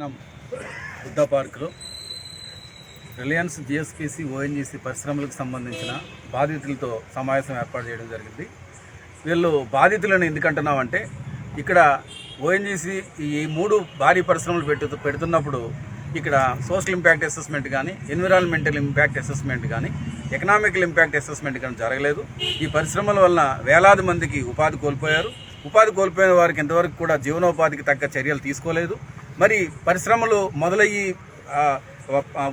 బుద్ధ పార్కులో Reliance GSPC ONGC పరిశ్రమలకు సంబంధించిన బాధితులతో సమావేశం ఏర్పాటు చేయడం జరిగింది. వీళ్ళు బాధితులను ఎందుకంటున్నామంటే ఇక్కడ ఓఎన్జీసీ ఈ మూడు భారీ పరిశ్రమలు పెట్టు పెడుతున్నప్పుడు ఇక్కడ సోషల్ ఇంపాక్ట్ అసెస్మెంట్ కానీ ఎన్విరాన్మెంటల్ ఇంపాక్ట్ అసెస్మెంట్ కానీ ఎకనామికల్ ఇంపాక్ట్ అసెస్మెంట్ కానీ జరగలేదు. ఈ పరిశ్రమల వలన వేలాది మందికి ఉపాధి కోల్పోయారు. ఉపాధి కోల్పోయిన వారికి ఇంతవరకు కూడా జీవనోపాధికి తగ్గ చర్యలు తీసుకోలేదు. మరి పరిశ్రమలు మొదలయ్యి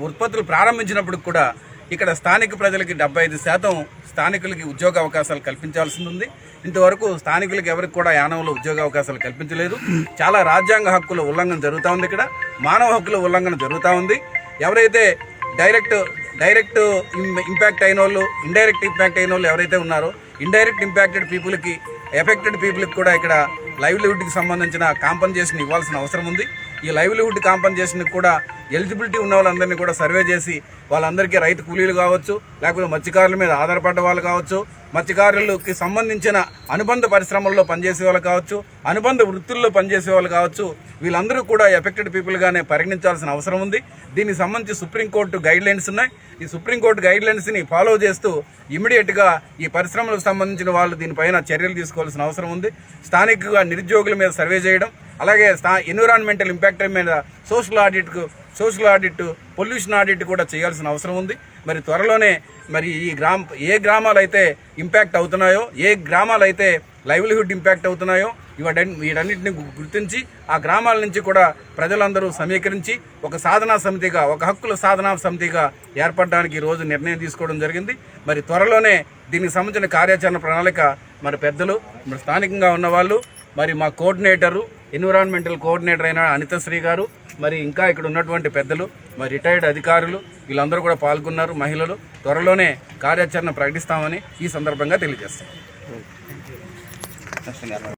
ఉత్పత్తులు ప్రారంభించినప్పుడు కూడా ఇక్కడ స్థానిక ప్రజలకి డెబ్బై ఐదు శాతం స్థానికులకి ఉద్యోగ అవకాశాలు కల్పించాల్సి ఉంది. ఇంతవరకు స్థానికులకు ఎవరికి కూడా యానంలో ఉద్యోగ అవకాశాలు కల్పించలేదు. చాలా రాజ్యాంగ హక్కుల ఉల్లంఘన జరుగుతూ ఉంది ఇక్కడ. మానవ హక్కుల ఉల్లంఘన జరుగుతూ ఉంది. ఎవరైతే డైరెక్ట్ డైరెక్ట్ ఇంపాక్ట్ అయిన వాళ్ళు ఇండైరెక్ట్ ఇంపాక్ట్ అయిన వాళ్ళు ఎవరైతే ఉన్నారో ఇండైరెక్ట్ ఇంపాక్టెడ్ పీపుల్కి ఎఫెక్టెడ్ పీపుల్కి కూడా ఇక్కడ లైవ్లీహుడ్కి సంబంధించిన కాంపన్సేషన్ ఇవ్వాల్సిన అవసరం ఉంది. ఈ లైవ్లీహుడ్ కాంపన్సేషన్ కూడా ఎలిజిబిలిటీ ఉన్న వాళ్ళందరినీ కూడా సర్వే చేసి వాళ్ళందరికీ రైతు కూలీలు కావచ్చు లేకపోతే మత్స్యకారుల మీద ఆధారపడ్డ వాళ్ళు కావచ్చు మత్స్యకారులకి సంబంధించిన అనుబంధ పరిశ్రమల్లో పనిచేసే వాళ్ళు కావచ్చు అనుబంధ వృత్తుల్లో పనిచేసే వాళ్ళు కావచ్చు వీళ్ళందరూ కూడా ఎఫెక్టెడ్ పీపుల్గానే పరిగణించాల్సిన అవసరం ఉంది. దీనికి సంబంధించి సుప్రీంకోర్టు గైడ్ లైన్స్ ఉన్నాయి. ఈ సుప్రీంకోర్టు గైడ్ లైన్స్ని ఫాలో చేస్తూ ఇమీడియట్గా ఈ పరిశ్రమలకు సంబంధించిన వాళ్ళు దీనిపైన చర్యలు తీసుకోవాల్సిన అవసరం ఉంది. స్థానికంగా నిరుద్యోగుల మీద సర్వే చేయడం అలాగే స్థా ఎన్విరాన్మెంటల్ ఇంపాక్ట్ మీద సోషల్ ఆడిట్కు సోషల్ ఆడిట్ పొల్యూషన్ ఆడిట్ కూడా చేయాల్సిన అవసరం ఉంది. మరి త్వరలోనే మరి ఈ గ్రామ ఏ గ్రామాలు అయితే ఇంపాక్ట్ అవుతున్నాయో ఏ గ్రామాలు అయితే లైవ్లీహుడ్ ఇంపాక్ట్ అవుతున్నాయో ఇవన్నీ వీటన్నిటిని గుర్తించి ఆ గ్రామాల నుంచి కూడా ప్రజలందరూ సమీకరించి ఒక సాధనా సమితిగా ఒక హక్కుల సాధనా సమితిగా ఏర్పడడానికి ఈ రోజు నిర్ణయం తీసుకోవడం జరిగింది. మరి త్వరలోనే దీనికి సంబంధించిన కార్యాచరణ ప్రణాళిక మరి పెద్దలు మరి స్థానికంగా ఉన్నవాళ్ళు మరి మా కోఆర్డినేటరు ఎన్విరాన్మెంటల్ కోఆర్డినేటర్ అయిన అనితశ్రీ గారు మరి ఇంకా ఇక్కడ ఉన్నటువంటి పెద్దలు మరి రిటైర్డ్ అధికారులు వీళ్ళందరూ కూడా పాల్గొన్నారు మహిళలు. త్వరలోనే కార్యాచరణ ప్రకటిస్తామని ఈ సందర్భంగా తెలియజేస్తాం